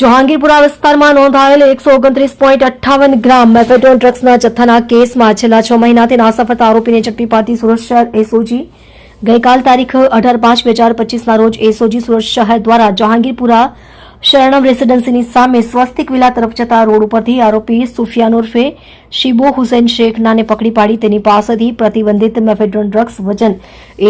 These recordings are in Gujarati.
જહાંગીરપુરા વિસ્તારમાં નોંધાયેલ એકસો ઓગણત્રીસ પોઈન્ટ અઠ્ઠાવન ગ્રામ મેફેટોન ડ્રગ્સના જથ્થાના કેસમાં છેલ્લા છ મહિનાથી નાસફરતા આરોપીને ઝડપી પાડતી સુરત શહેર એસઓજી. ગઈકાલ તારીખ અઢાર પાંચ બે હજાર પચીસના રોજ એસઓજી સુરત શહેર દ્વારા જહાંગીરપુરા શરણમ રેસીડન્સીની સામે સ્વસ્તિક વિલા તરફ જતા રોડ ઉપરથી આરોપી સુફિયાન ઉર્ફે શિબો હુસૈન શેખનાને પકડી પાડી તેની પાસેથી પ્રતિબંધિત મેફેડ્રોન ડ્રગ્સ વજન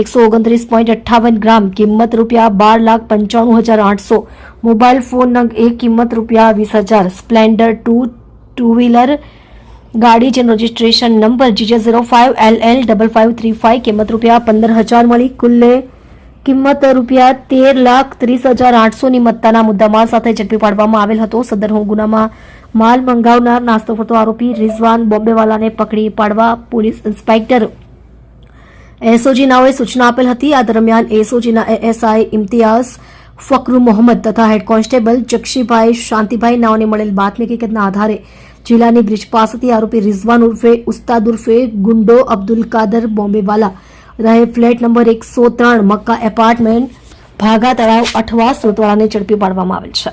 એકસો ઓગણત્રીસ પોઈન્ટ અઠ્ઠાવન ગ્રામ, કિંમત રૂપિયા બાર લાખ પંચાણું હજાર આઠસો, મોબાઈલ ફોન એક, કિંમત રૂપિયા વીસ હજાર, સ્પ્લેન્ડર ટુ ટુ વ્હીલર ગાડી જેનો registration number GJ zero five L L double five three five કિંમત રૂપિયા પંદર હજાર મળી, કુલ્લે કિંમત રૂપિયા તેર લાખ ત્રીસ હજાર આઠસોની મત્તાના મુદ્દામાલ સાથે ઝડપી પાડવામાં આવેલ હતો. સદર ગુનામાં માલ મંગાવનાર નાસ્તો ફરતો આરોપી રિઝવાન બોમ્બેવાલાને પકડી પાડવા પોલીસ ઇન્સ્પેક્ટર એસઓજીનાઓએ સૂચના આપેલ હતી. આ દરમિયાન એસઓજીના એએસઆઈ ઇમ્તિયાઝ ફકરુ મોહમ્મદ તથા હેડ કોન્સ્ટેબલ જક્ષીભાઈ શાંતિભાઈ નાઓને મળેલ બાતમી હકીકતના આધારે જિલ્લાની બ્રિજ પાસેથી આરોપી રિઝવાન ઉર્ફે ઉસ્તાદ ઉર્ફે ગુંડો અબ્દુલ કાદર બોમ્બેવાલા રહે ફ્લેટ નંબર એકસો ત્રણ મક્કા એપાર્ટમેન્ટ ભાગા તળાવ અઠવા સુરતવાળાને ઝડપી પાડવામાં આવેલ છે.